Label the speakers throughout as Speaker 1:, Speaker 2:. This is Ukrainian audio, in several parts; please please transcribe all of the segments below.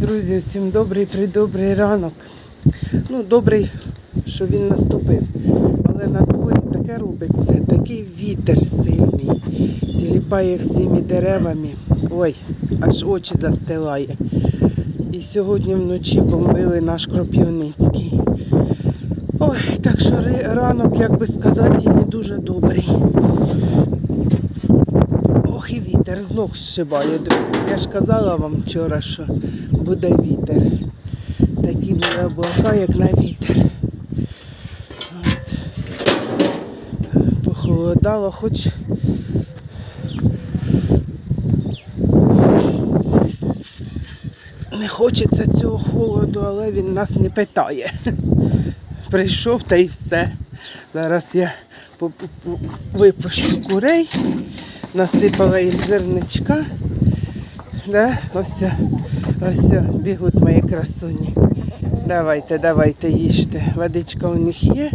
Speaker 1: Друзі, всім добрий придобрий ранок. Ну, добрий, що він наступив. Але на дворі таке робиться, такий вітер сильний, тіліпає всіми деревами. Ой, аж очі застилає. І сьогодні вночі бомбили наш Кропівницький. Ой, так що ранок, як би сказати, не дуже добрий. Вітер знов зшибає, друзі. Я ж казала вам вчора, що буде вітер. Такі були облака, як на вітер. От. Похолодало, хоч. Не хочеться цього холоду, але він нас не питає. Прийшов та й все. Зараз я випущу курей, насипала їм зерничка. Да? Ось, ось бігуть мої красуні. Давайте, давайте, їжте. Водичка у них є.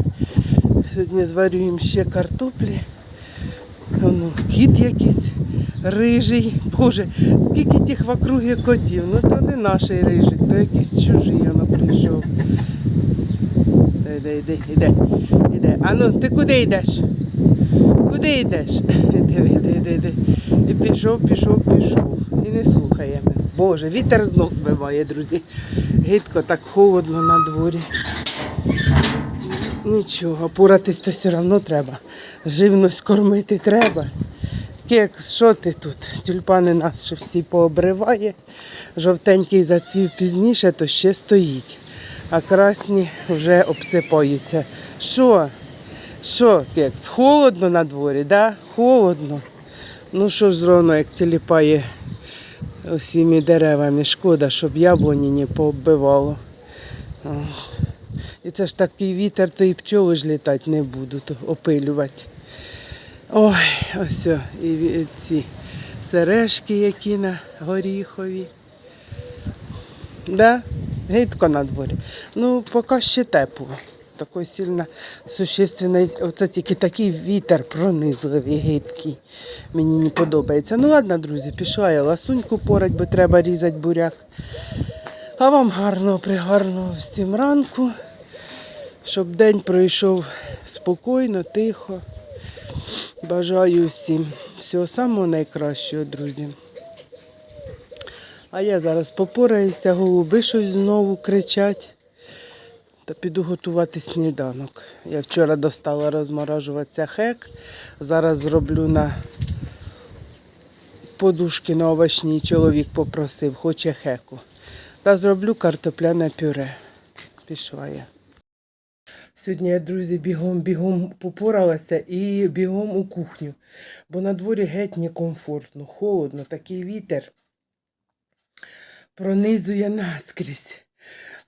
Speaker 1: Сьогодні зварю їм ще картоплі. Ну, кіт якийсь рижий. Боже, скільки тих в округі котів. Ну то не наш рижик, то якийсь чужий воно прийшов. Та Йде, йде, йде, йде. А ну, ти куди йдеш? Куди йдеш? Іди, іди, іди. І пішов, пішов, пішов. І не слухає мене. Боже, вітер знов збиває, друзі. Гидко, так холодно на дворі. Нічого, поратись то все одно треба. Живність кормити треба. Кек, що ти тут? Тюльпани нас ще всі пообриває. Жовтенький зацвів пізніше, то ще стоїть. А красні вже обсипаються. Що? Що, кекс, холодно на дворі, да? Холодно. Ну що ж зроно, як тіліпає усіми деревами. Шкода, щоб яблуні не пооббивало. І це ж такий вітер, то і пчоли ж літати не будуть, опилювати. Ой, ось і ці сережки, які на горіхові. Да? Гидко на дворі. Ну, поки ще тепло. Такий сильно существенний, оце тільки такий вітер пронизливий, гидкий. Мені не подобається. Ну ладно, друзі, пішла я ласуньку порать, бо треба різати буряк. А вам гарного, пригарного всім ранку, щоб день пройшов спокійно, тихо. Бажаю всім всього самого найкращого, друзі. А я зараз попораюся, голуби щось знову кричать. Та піду готувати сніданок. Я вчора достала розморожуватися хек. Зараз зроблю на подушки на овочній. Чоловік попросив, хоче хеку. Та зроблю картопляне пюре. Пішла я. Сьогодні я, друзі, бігом-бігом попоралася і бігом у кухню, бо на дворі геть некомфортно, холодно, такий вітер пронизує наскрізь.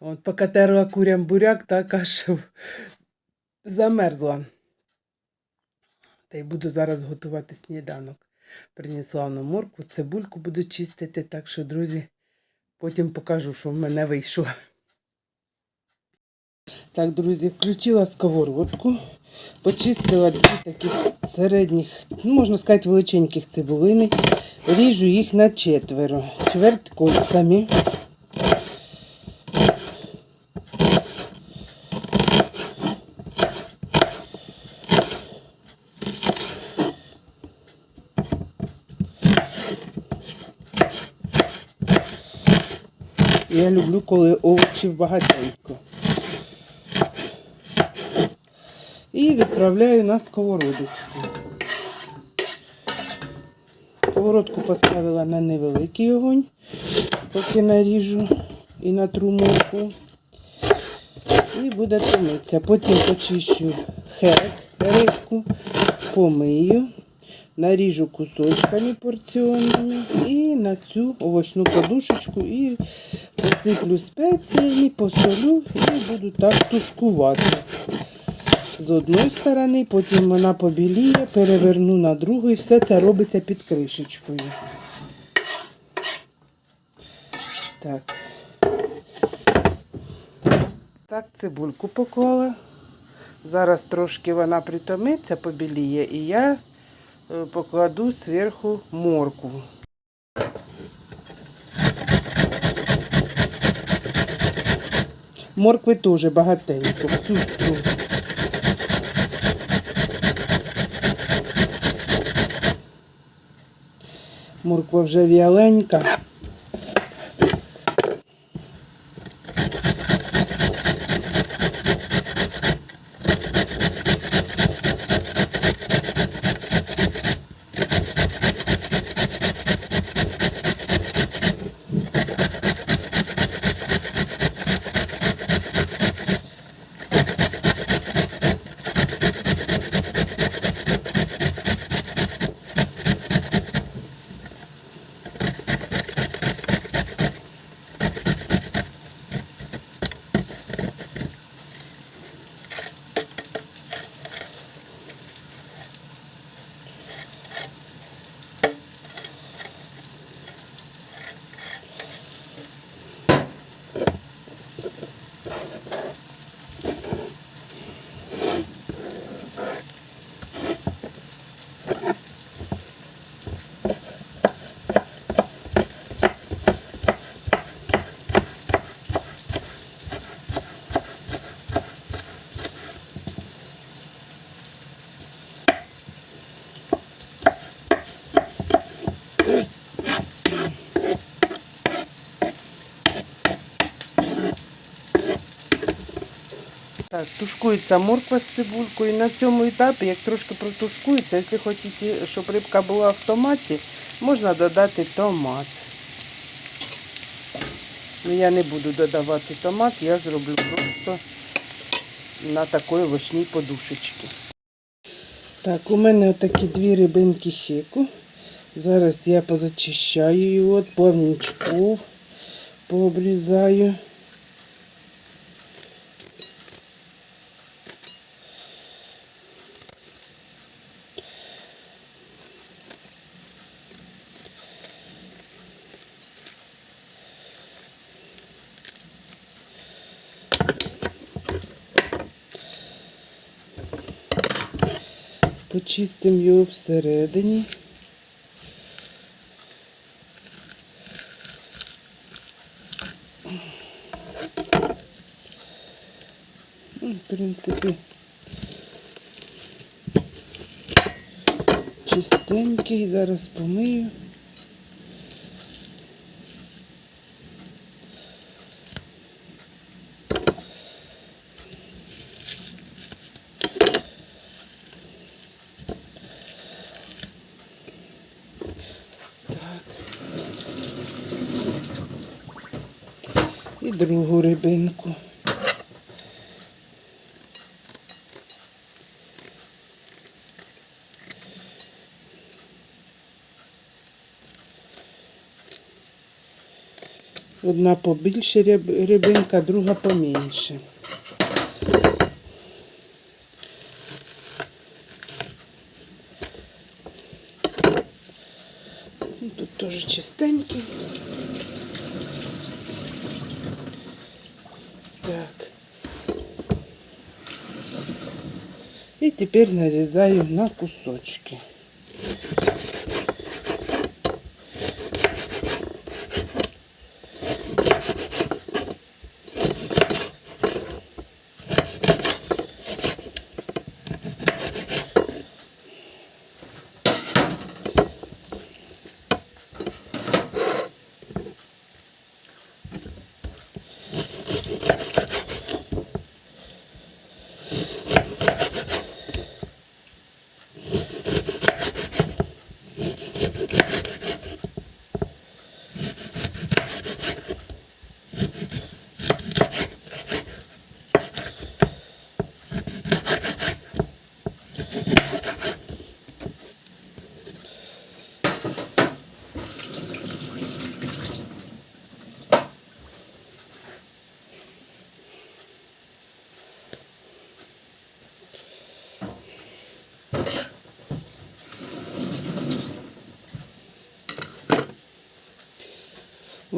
Speaker 1: От, поки терла курям буряк, так аж замерзла. Та й буду зараз готувати сніданок. Принесла на моркву, цибульку буду чистити, так що, друзі, потім покажу, що в мене вийшло. Так, друзі, включила сковородку, почистила дві таких середніх, ну, можна сказати, величеньких цибулини. Ріжу їх на четверо, чверть кольцями. Я люблю, коли овочів багатенько. І відправляю на сковородочку. Сковородку поставила на невеликий огонь, поки наріжу і натру морку. І буде томитися. Потім почищу хек, рибку, помию, наріжу кусочками порціонними і на цю овочну подушечку і посиплю спеціями, посолю і буду так тушкувати. З одної сторони, потім вона побіліє, переверну на другу і все це робиться під кришечкою. Так. Так, цибульку поклала. Зараз трошки вона притомиться, побіліє, і я е, покладу зверху моркву. Моркви теж багатенько. Всю цю. Морква вже в'яленька. Так, тушкується морква з цибулькою. На цьому етапі, як трошки протушкується, якщо хочете, щоб рибка була в томаті, можна додати томат. Ну, я не буду додавати томат, я зроблю просто на такій овочній подушечці. Так, у мене отакі дві рибинки хеку. Зараз я позачищаю його, повнічку пообрізаю. Почистимо його всередині. Ну, В принципі, чистенький, зараз помию. Другу рибинку. Одна побільше рибинка, друга поменше. Тут теж чистенький. И теперь нарезаю на кусочки.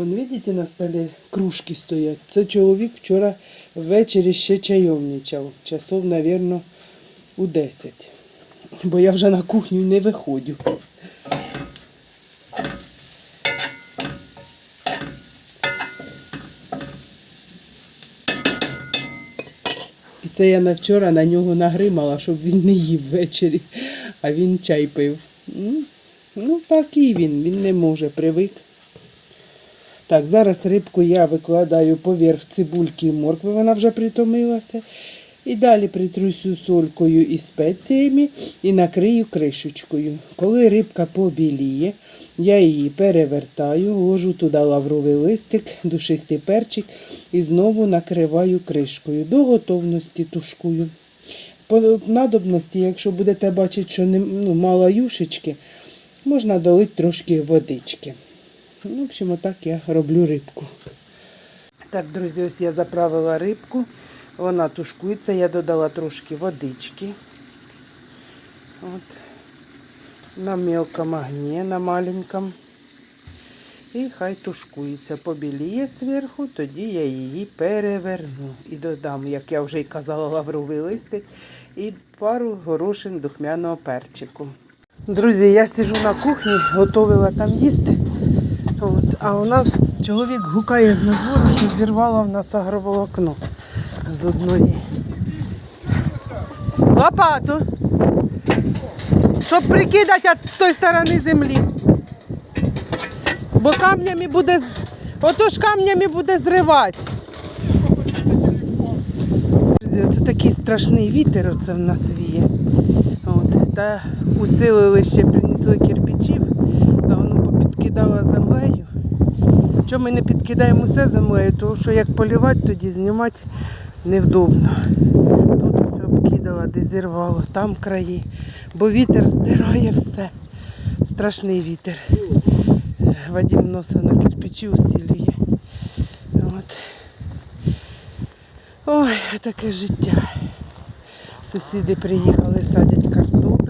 Speaker 1: Вон, видите, на столі кружки стоять. Це чоловік вчора ввечері ще чайовничав. Часов, мабуть, у 10. Бо я вже на кухню не виходжу. Це я на вчора на нього нагримала, щоб він не їв ввечері, а він чай пив. Ну, Ну, такий він, він не може, привик. Так, зараз рибку я викладаю поверх цибульки і моркви, вона вже притомилася. І далі притрусю солькою і спеціями і накрию кришечкою. Коли рибка побіліє, я її перевертаю, ложу туди лавровий листик, душистий перчик і знову накриваю кришкою. До готовності тушкую. По надобності, якщо будете бачити, що не, ну, мало юшечки, можна долити трошки водички. Ну, в общем, отак я роблю рибку. Так, друзі, ось я заправила рибку. Вона тушкується, я додала трошки водички. От. На мелком огні, на маленьком. І хай тушкується, побіліє зверху, тоді я її переверну. І додам, як я вже й казала, лавровий листик і пару горошин духмяного перчику. Друзі, я сижу на кухні, готувала там їсти. А у нас чоловік гукає з надвору, що зірвало в нас агроволокно з одної. Лопату. Щоб прикидати з тої сторони землі. Бо камнями буде. Ото ж камнями буде зривати. Це такий страшний вітер оце в нас віє. От, та усилили ще, принесли кирпичів, та воно попідкидало землею. Чому ми не підкидаємо усе землею? Тому що як полівати, тоді знімати невдобно. Тут все обкидало, де зірвало, там краї. Бо вітер здирає все. Страшний вітер. Вадим носив на кирпичі усилює. От. Ой, таке життя. Сусіди приїхали, садять картоплю,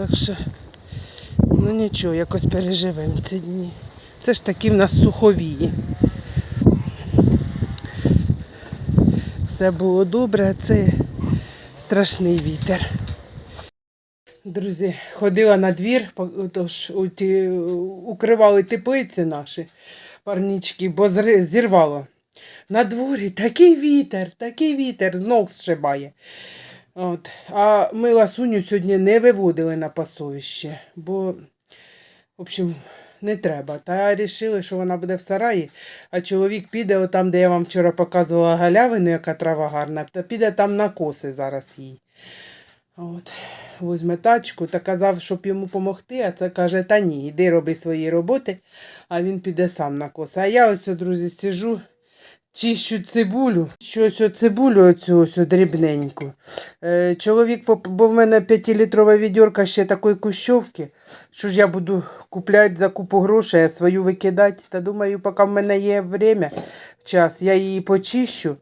Speaker 1: Так що, ну нічого, якось переживемо ці дні. Це ж такі в нас суховії. Все було добре, а це страшний вітер. Друзі, ходила на двір, тож укривали теплиці наші парнічки, бо зірвало. На дворі такий вітер, такий вітер, знов зшибає. От. А ми ласуню сьогодні не виводили на пасовище, бо, в общем, не треба. Та вирішили, що вона буде в сараї, а чоловік піде отам, де я вам вчора показувала галявину, яка трава гарна, та піде там на коси зараз їй. От. Возьме тачку та казав, щоб йому допомогти, а це каже, та ні, іди роби свої роботи, а він піде сам на коси. А я ось, друзі, сижу, чищу цибулю, щось цибулю оцю ось дрібненьку. Е, чоловік, бо в мене 5-літрова відьорка ще такої кущовки, що ж я буду купляти за купу грошей, а свою викидати. Та думаю, поки в мене є время, час, я її почищу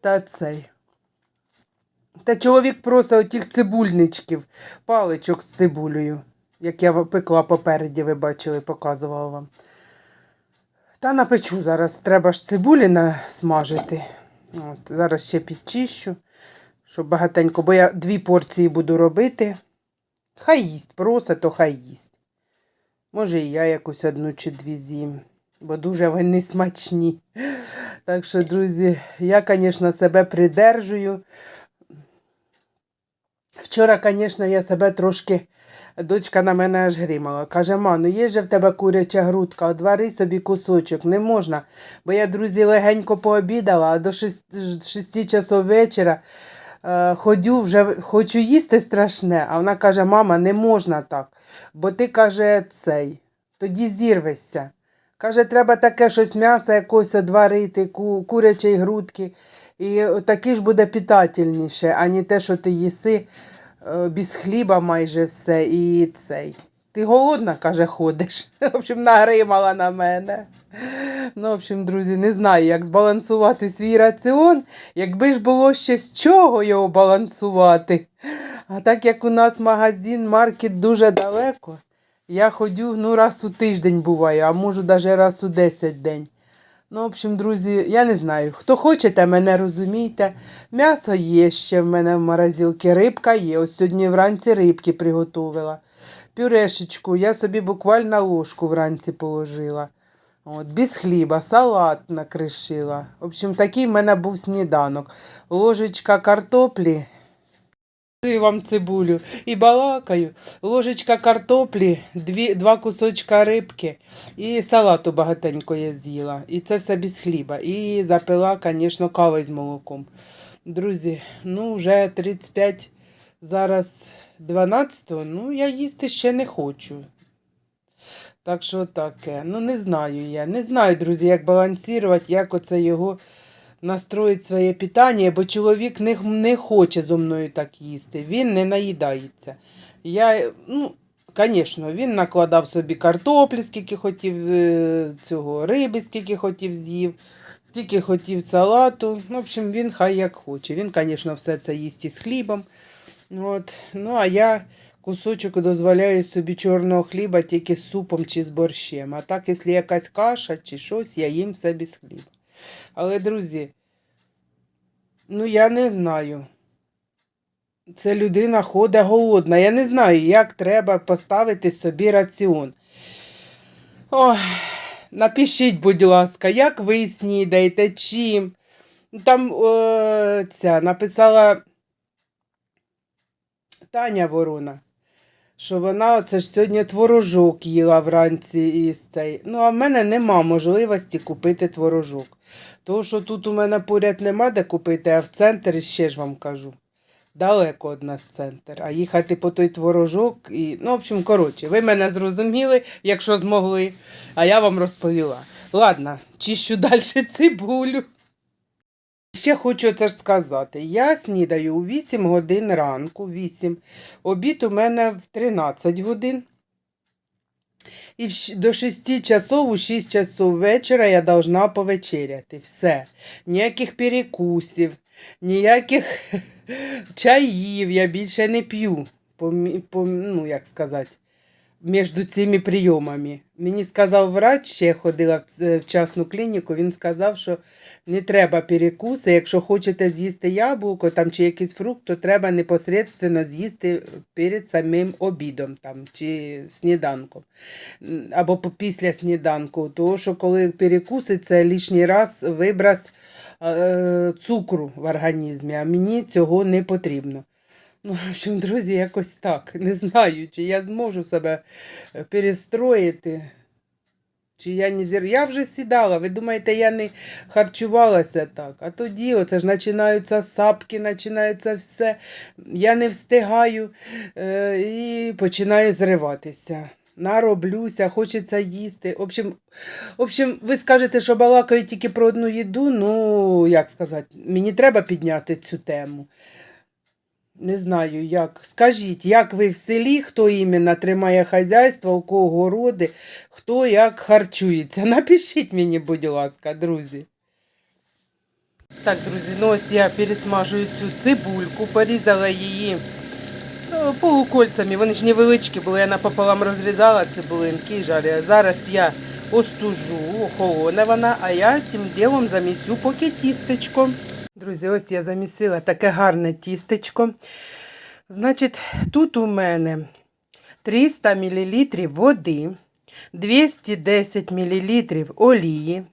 Speaker 1: та цей. Та чоловік просить отих цибульничків, паличок з цибулею, як я пекла попереді, ви бачили, показувала вам. Та напечу зараз, треба ж цибулі насмажити. От, зараз ще підчищу, щоб багатенько, бо я дві порції буду робити. Хай їсть, просить, то хай їсть. Може, і я якусь одну чи дві з'їм, бо дуже вони смачні. Так що, друзі, я, звісно, себе придержую. Вчора, звісно, я себе трошки. Дочка на мене аж гримала. Каже, ма, ну є же в тебе куряча грудка, одвари собі кусочок, не можна. Бо я, друзі, легенько пообідала, а до 6, часов вечора е, ходю, вже хочу їсти страшне. А вона каже, мама, не можна так. Бо ти каже, цей, тоді зірвешся. Каже, треба таке щось м'ясо якось одварити, ку, курячої грудки. І таке ж буде питательніше, а не те, що ти їси без хліба майже все і цей. Ти голодна, каже, ходиш. В общем, нагримала на мене. Ну, в общем, друзі, не знаю, як збалансувати свій раціон, якби ж було ще з чого його балансувати. А так як у нас магазин, маркет дуже далеко, я ходю ну, раз у тиждень буваю, а можу навіть раз у 10 день. Ну, в общем, друзі, я не знаю. Хто хочете, мене розумійте. М'ясо є ще в мене в морозилці, рибка є. Ось сьогодні вранці рибки приготувала. Пюрешечку я собі буквально ложку вранці положила. От, без хліба, салат накришила. В общем, такий в мене був сніданок. Ложечка картоплі. Вам цибулю. І балакаю. Ложечка картоплі, дві, два кусочка рибки і салату багатенько я з'їла. І це все без хліба. І запила, звісно, кавою з молоком. Друзі, ну вже 35, зараз 12, ну я їсти ще не хочу. Так що таке. Ну, не знаю я. Не знаю, друзі, як балансувати, як оце його настроїть своє питання, бо чоловік не, не хоче зо мною так їсти. Він не наїдається. Я, ну, звісно, він накладав собі картоплі, скільки хотів е, цього риби, скільки хотів з'їв, скільки хотів салату. Ну, в общем, він хай як хоче. Він, звісно, все це їсть із хлібом. От. Ну, а я кусочок дозволяю собі чорного хліба тільки з супом чи з борщем. А так, якщо якась каша чи щось, я їм все без хліба. Але, друзі, ну я не знаю. Це людина ходить голодна. Я не знаю, як треба поставити собі раціон. Ой, напишіть, будь ласка, як ви снідаєте, чим. Там е, ця написала Таня Ворона, що вона оце ж сьогодні творожок їла вранці із цей. Ну, а в мене нема можливості купити творожок. Тому що тут у мене поряд нема де купити, а в центр ще ж вам кажу. Далеко від нас центр. А їхати по той творожок і. Ну, в общем, коротше, ви мене зрозуміли, якщо змогли, а я вам розповіла. Ладно, чищу далі цибулю. Ще хочу це ж сказати. Я снідаю у 8 годин ранку, 8. Обід у мене в 13 годин. І до 6 часов, у 6 часов вечора я должна повечеряти. Все. Ніяких перекусів, ніяких чаїв я більше не п'ю. По, по, ну, як сказати, між цими прийомами. Мені сказав врач, ще я ходила в, ц- частну клініку, він сказав, що не треба перекуси. Якщо хочете з'їсти яблуко там, чи якийсь фрукт, то треба непосередньо з'їсти перед самим обідом там, чи сніданком. Або після сніданку. Тому що коли перекуси, це лишній раз виброс е, цукру в організмі, а мені цього не потрібно. Ну, в общем, друзі, якось так. Не знаю, чи я зможу себе е, перестроїти. Чи я не зір... Я вже сідала. Ви думаєте, я не харчувалася так? А тоді оце ж починаються сапки, починається все. Я не встигаю е, і починаю зриватися. Нароблюся, хочеться їсти. В общем, в общем, ви скажете, що балакаю тільки про одну їду. Ну, як сказати, мені треба підняти цю тему. Не знаю, як. Скажіть, як ви в селі, хто іменно тримає хазяйство, у кого городи, хто як харчується? Напишіть мені, будь ласка, друзі. Так, друзі, ну ось я пересмажую цю цибульку, порізала її е, полукольцями. Вони ж невеличкі були, я напополам розрізала цибулинки і жарю. Зараз я остужу, охолоне вона, а я тим ділом замісю поки тістечко. Друзі, ось я замісила таке гарне тістечко. Значить, тут у мене 300 мл води, 210 мл олії,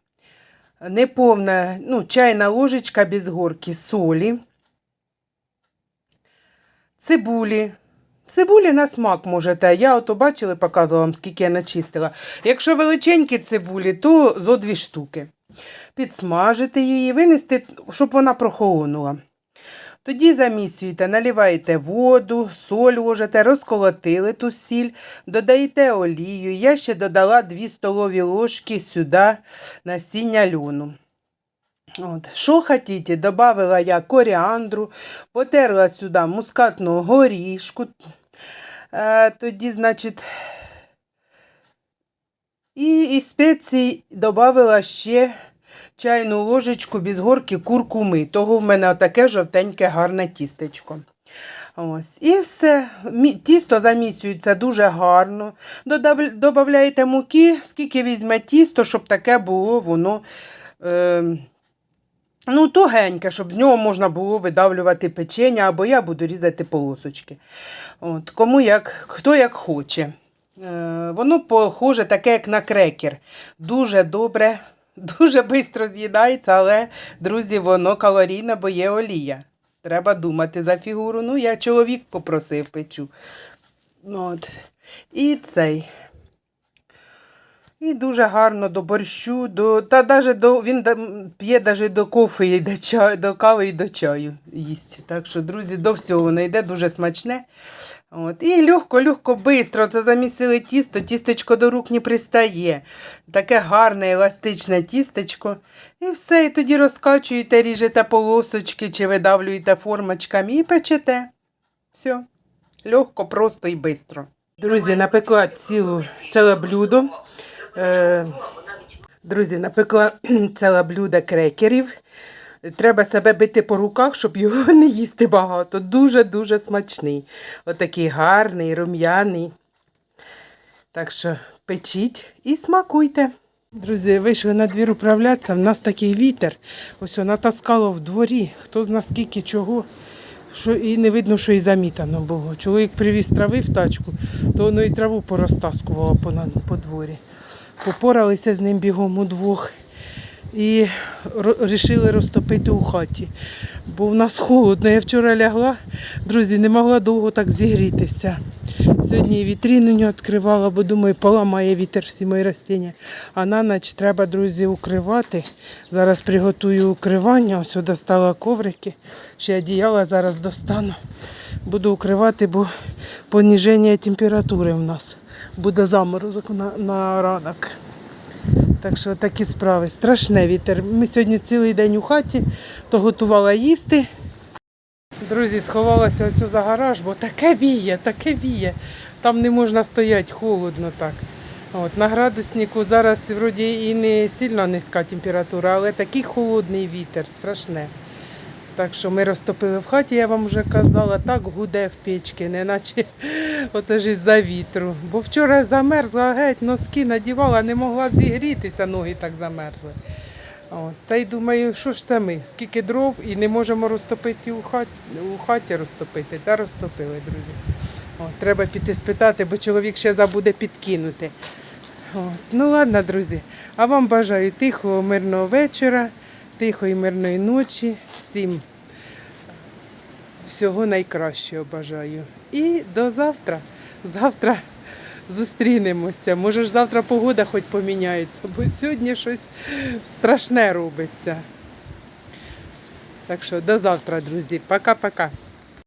Speaker 1: неповна ну, чайна ложечка без горки солі, цибулі. Цибулі на смак можете. Я ото бачили, показувала вам, скільки я начистила. Якщо величенькі цибулі, то зо дві штуки. Підсмажити її, винести, щоб вона прохолонула. Тоді замісюєте, наливаєте воду, соль ложите, розколотили ту сіль, додаєте олію. Я ще додала 2 столові ложки сюди насіння льону. От. Що хотіте, додала я коріандру, потерла сюди мускатного горішку. Е, тоді, значить, і із спецій додала ще чайну ложечку без горки куркуми. Того в мене таке жовтеньке гарне тістечко. Ось. І все. Тісто замісюється дуже гарно. Додаєте муки, скільки візьме тісто, щоб таке було воно. Е, Ну, тугеньке, щоб з нього можна було видавлювати печення, або я буду різати полосочки. От, кому як, хто як хоче. Е, Воно похоже таке, як на крекер. Дуже добре, дуже швидко з'їдається, але, друзі, воно калорійне, бо є олія. Треба думати за фігуру. Ну, я чоловік попросив печу. От. І цей. І дуже гарно до борщу, до, та даже до, він п'є навіть до кофе, і до, чаю, до кави і до чаю їсть. Так що, друзі, до всього воно йде дуже смачне. От. І легко, легко, бистро. Це замісили тісто, тістечко до рук не пристає. Таке гарне, еластичне тістечко. І все, і тоді розкачуєте, ріжете полосочки чи видавлюєте формочками і печете. Все. Легко, просто і бистро. Друзі, напекла цілу, ціле блюдо. Е, друзі, напекла ціле блюдо крекерів. Треба себе бити по руках, щоб його не їсти багато. Дуже-дуже смачний. Отакий гарний, рум'яний. Так що печіть і смакуйте. Друзі, вийшли на двір управлятися. В нас такий вітер. Ось натаскало в дворі. Хто зна скільки чого. Що і не видно, що і замітано було. Чоловік привіз трави в тачку, то воно і траву порозтаскувало по, по дворі. Попоралися з ним бігом удвох і вирішили розтопити у хаті. Бо в нас холодно. Я вчора лягла, друзі, не могла довго так зігрітися. Сьогодні вітрину не відкривала, бо думаю, поламає вітер всі мої ростіння. А на ніч треба, друзі, укривати. Зараз приготую укривання. Ось достала коврики. Ще одіяла зараз достану. Буду укривати, бо поніження температури в нас. Буде заморозок на, на ранок. Так що такі справи. Страшне вітер. Ми сьогодні цілий день у хаті, то готувала їсти. Друзі, сховалася ось за гараж, бо таке віє, таке віє. Там не можна стояти, холодно так. От, на градуснику зараз вроді і не сильно низька температура, але такий холодний вітер, страшне. Так що ми розтопили в хаті, я вам вже казала, так гуде в печці, неначе оце ж із-за вітру. Бо вчора замерзла геть, носки надівала, не могла зігрітися, ноги так замерзли. От. Та й думаю, що ж це ми? Скільки дров і не можемо розтопити у хаті, у хаті розтопити. Та розтопили, друзі. От, треба піти спитати, бо чоловік ще забуде підкинути. От. Ну ладно, друзі. А вам бажаю тихого, мирного вечора, тихої, мирної ночі. Всім всього найкращого бажаю. І до завтра. Завтра зустрінемося. Може ж завтра погода хоч поміняється, бо сьогодні щось страшне робиться. Так що до завтра, друзі. Пока-пока.